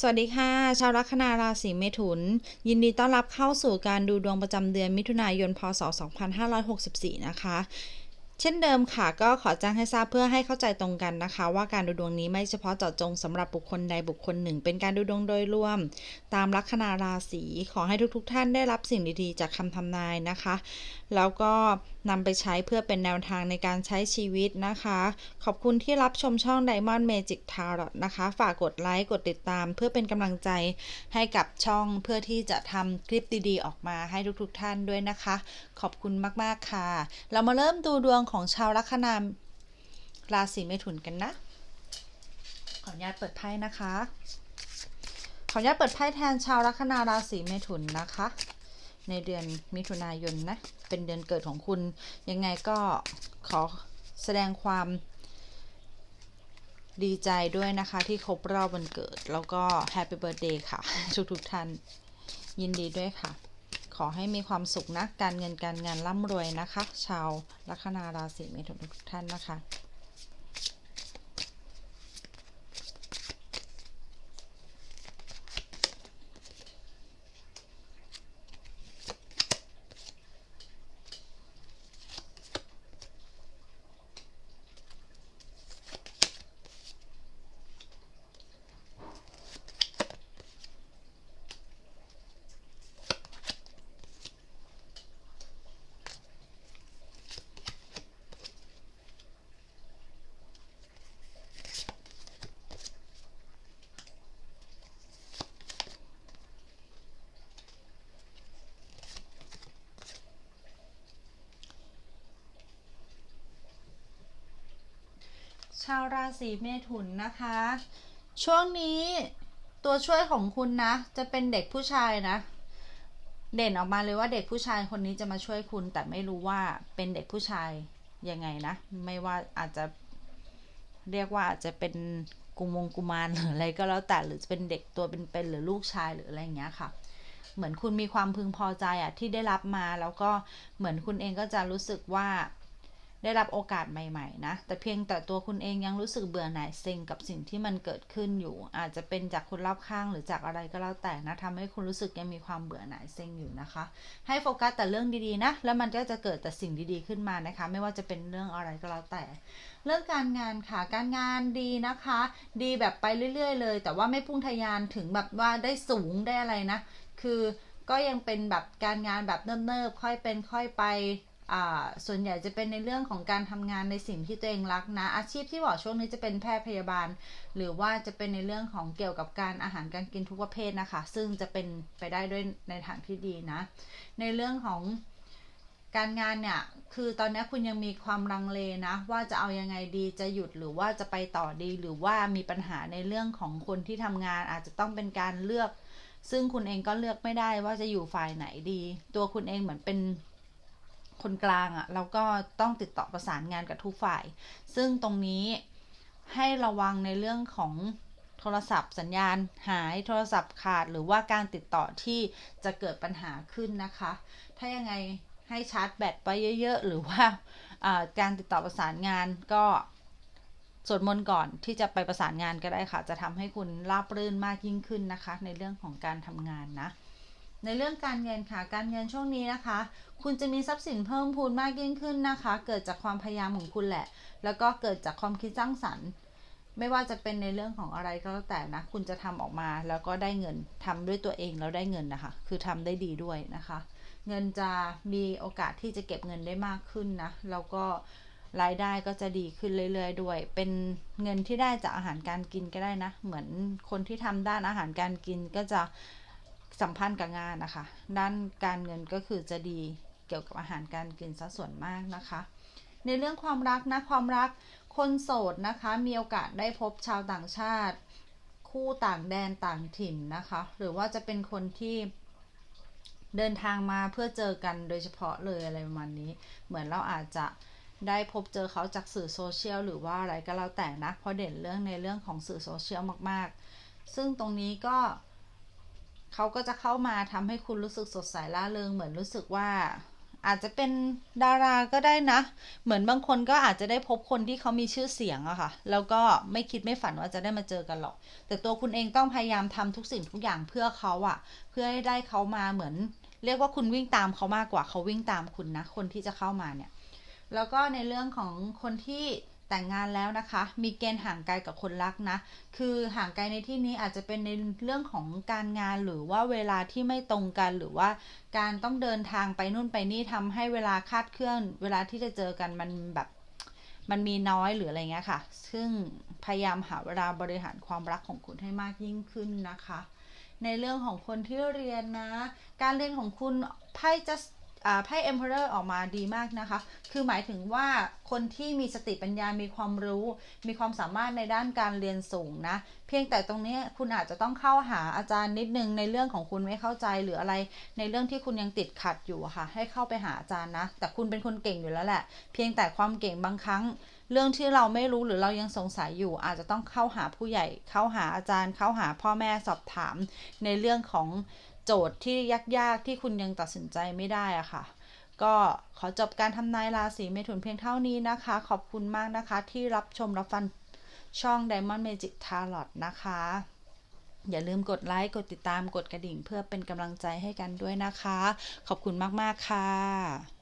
สวัสดีค่ะ ชาวลัคนาราศีเมถุน ยินดีต้อนรับเข้าสู่การดูดวงประจำเดือนมิถุนายน พศ 2564 นะคะ เช่นเดิมค่ะก็ขอแจ้งให้ทราบเพื่อให้เข้าใจตรงกันนะคะ ว่าการดูดวงนี้ไม่เฉพาะเจาะจงสำหรับบุคคลใดบุคคลหนึ่ง เป็นการดูดวงโดยรวม ตามลัคนาราศีขอให้ทุกๆทท่านได้รับสิ่งดีๆ จากคำทำนายนะคะ แล้วก็นำไปใช้เพื่อเป็นแนวทางในการใช้ชีวิตนะคะ ขอบคุณที่รับชมช่อง Diamond Magic Tarot นะคะ ฝากกดไลค์กดติดตาม เพื่อเป็นกำลังใจให้กับช่องเพื่อที่จะทำคลิปดีๆ ออกมาให้ทุกๆท่านด้วยนะคะ ขอบคุณมากๆค่ะ เรามาเริ่มดูดวงของชาวลัคนาราศีเมถุนกันนะ ขออนุญาตเปิดไพ่นะคะ ขออนุญาตเปิดไพ่แทนชาวลัคนาราศีเมถุนนะคะ ในเดือนมิถุนายนนะ เป็นเดือนเกิดของคุณ ยังไงก็ขอแสดงความดีใจด้วยนะคะที่ครบรอบวันเกิด แล้วก็แฮปปี้เบิร์ดเดย์ค่ะทุกๆท่านยินดีด้วยค่ะ ขอให้มีความสุขนะ การเงินการงานร่ำรวยนะคะ ชาวลัคนาราศีเมถุนทุกท่านนะคะ ชาวราศีเมถุนนะคะ ช่วงนี้ตัวช่วยของคุณนะ จะเป็นเด็กผู้ชายนะ เด่นออกมาเลยว่าเด็กผู้ชายคนนี้จะมาช่วยคุณ แต่ไม่รู้ว่าเป็นเด็กผู้ชายยังไงนะ ไม่ว่าอาจจะเรียกว่าอาจจะเป็นกุมงกุมารหรืออะไรก็แล้วแต่หรือจะเป็นเด็กตัวเป็นๆหรือลูกชายหรืออะไรอย่างเงี้ยค่ะ เหมือนคุณมีความพึงพอใจอะที่ได้รับมาแล้วก็เหมือนคุณเองก็จะรู้สึกว่า ได้รับโอกาสใหม่ๆนะ แต่เพียงแต่ตัวคุณเองยังรู้สึกเบื่อหน่ายเซ็งกับสิ่งที่มันเกิดขึ้นอยู่ อาจจะเป็นจากคนรอบข้างหรือจากอะไรก็แล้วแต่นะทำให้คุณรู้สึกยังมีความเบื่อหน่ายเซ็งอยู่นะคะ ให้โฟกัสแต่เรื่องดีๆนะ แล้วมันก็จะเกิดแต่สิ่งดีๆขึ้นมานะคะ ไม่ว่าจะเป็นเรื่องอะไรก็แล้วแต่ เรื่องการงานค่ะ การงานดีนะคะ ดีแบบไปเรื่อย ๆ เลย แต่ว่าไม่พุ่งทะยานถึงแบบว่าได้สูงได้อะไรนะ คือก็ยังเป็นแบบการงานแบบเนิบๆค่อยเป็นค่อยไป ส่วนใหญ่จะเป็นในเรื่องของการทำงานในสิ่งที่ตัวเองรักนะ อาชีพที่บอกช่วงนี้จะเป็นแพทย์พยาบาล หรือว่าจะเป็นในเรื่องของเกี่ยวกับการอาหารการกินทุกประเภทนะคะ ซึ่งจะเป็นไปได้ด้วยในทางที่ดีนะ ในเรื่องของการงานเนี่ยคือตอนนี้คุณยังมีความลังเลนะ ว่าจะเอายังไงดีจะหยุดหรือว่าจะไปต่อดี หรือว่ามีปัญหาในเรื่องของคนที่ทำงานอาจจะต้องเป็นการเลือก ซึ่งคุณเองก็เลือกไม่ได้ว่าจะอยู่ฝ่ายไหนดี ตัวคุณเองเหมือนเป็น คนกลางอะ่ะเราก็ต้องติดต่อประสานงานกับทุกฝ่าย ซึ่งตรงนี้ให้ระวังในเรื่องของโทรศัพท์สัญญาณหายโทรศัพท์ขาดหรือว่าการติดต่อที่จะเกิดปัญหาขึ้นนะคะ ถ้ายังไงให้ชาร์จแบตไปเยอะ ๆ หรือว่าการติดต่อประสานงานก็สวดมนต์ก่อนที่จะไปประสานงานก็ได้ค่ะ จะทำให้คุณราบรื่นมากยิ่งขึ้นนะคะ ในเรื่องของการทำงานนะ ในเรื่องการเงินค่ะ การเงินช่วงนี้นะคะ คุณจะมีทรัพย์สินเพิ่มพูนมากยิ่งขึ้นนะคะ เกิดจากความพยายามของคุณแหละ แล้วก็เกิดจากความคิดสร้างสรรค์ไม่ว่าจะเป็นในเรื่องของอะไรก็แล้วแต่นะ คุณจะทำออกมาแล้วก็ได้เงินทำด้วยตัวเองแล้วได้เงินนะคะ คือทำได้ดีด้วยนะคะ เงินจะมีโอกาสที่จะเก็บเงินได้มากขึ้นนะ แล้วก็รายได้ก็จะดีขึ้นเรื่อยๆ ด้วย เป็นเงินที่ได้จากอาหารการกินก็ได้นะ เหมือนคนที่ทำด้านอาหารการกินก็จะ สัมพันธ์กับงานนะคะ ด้านการเงินก็คือจะดีเกี่ยวกับอาหารการกินซะส่วนมากนะคะ ในเรื่องความรักนะความรักคนโสดนะคะมีโอกาสได้พบชาวต่างชาติ คู่ต่างแดนต่างถิ่นนะคะ หรือว่าจะเป็นคนที่เดินทางมาเพื่อเจอกันโดยเฉพาะเลยอะไรประมาณนี้ เหมือนเราอาจจะได้พบเจอเขาจากสื่อโซเชียลหรือว่าอะไรก็แล้วแต่นะเพราะเด่นเรื่องในเรื่องของสื่อโซเชียลมากๆ ซึ่งตรงนี้ก็ เขาก็จะเข้ามาทำให้คุณรู้สึกสดใสล่าเริงเหมือนรู้สึกว่าอาจจะเป็นดาราก็ได้นะ เหมือนบางคนก็อาจจะได้พบคนที่เขามีชื่อเสียงอะค่ะ แล้วก็ไม่คิดไม่ฝันว่าจะได้มาเจอกันหรอก แต่ตัวคุณเองต้องพยายามทำทุกสิ่งทุกอย่างเพื่อเขาอะเพื่อให้ได้เขามาเหมือน เรียกว่าคุณวิ่งตามเขามากกว่าเขาวิ่งตามคุณนะ คนที่จะเข้ามาเนี่ย แล้วก็ในเรื่องของคนที่ แต่งงานแล้วนะคะ มีเกณฑ์ห่างไกลกับคนรักนะ คือห่างไกลในที่นี้อาจจะเป็นในเรื่องของการงานหรือว่าเวลาที่ไม่ตรงกันหรือว่าการต้องเดินทางไปนู่นไปนี่ทำให้เวลาคาดเคลื่อน เวลาที่จะเจอกันมันแบบมันมีน้อยหรืออะไรเงี้ยค่ะ ซึ่งพยายามหาเวลาบริหารความรักของคุณให้มากยิ่งขึ้นนะคะ ในเรื่องของคนที่เรียนนะ การเรียนของคุณไพ่ จะอ่าไพ่ Emperor ออกมาดีมากนะคะ คือหมายถึงว่าคนที่มีสติปัญญา มีความรู้ มีความสามารถในด้านการเรียนสูงนะ เพียงแต่ตรงนี้คุณอาจจะต้องเข้าหาอาจารย์นิดนึงในเรื่องของคุณไม่เข้าใจหรืออะไร ในเรื่องที่คุณยังติดขัดอยู่ค่ะ ให้เข้าไปหาอาจารย์นะ แต่คุณเป็นคนเก่งอยู่แล้วแหละ เพียงแต่ความเก่งบางครั้ง เรื่องที่เราไม่รู้หรือเรายังสงสัยอยู่ อาจจะต้องเข้าหาผู้ใหญ่ เข้าหาอาจารย์ เข้าหาพ่อแม่สอบถาม ในเรื่องของ โจทย์ที่ยากๆที่คุณยังตัดสินใจไม่ได้อะค่ะ ก็ขอจบการทำนายราศีเมถุนเพียงเท่านี้นะคะ ขอบคุณมากนะคะที่รับชมรับฟังช่อง Diamond Magic Tarot นะคะ อย่าลืมกดไลค์ กดติดตามกดกระดิ่งเพื่อเป็นกำลังใจให้กันด้วยนะคะ ขอบคุณมาก ๆ ค่ะ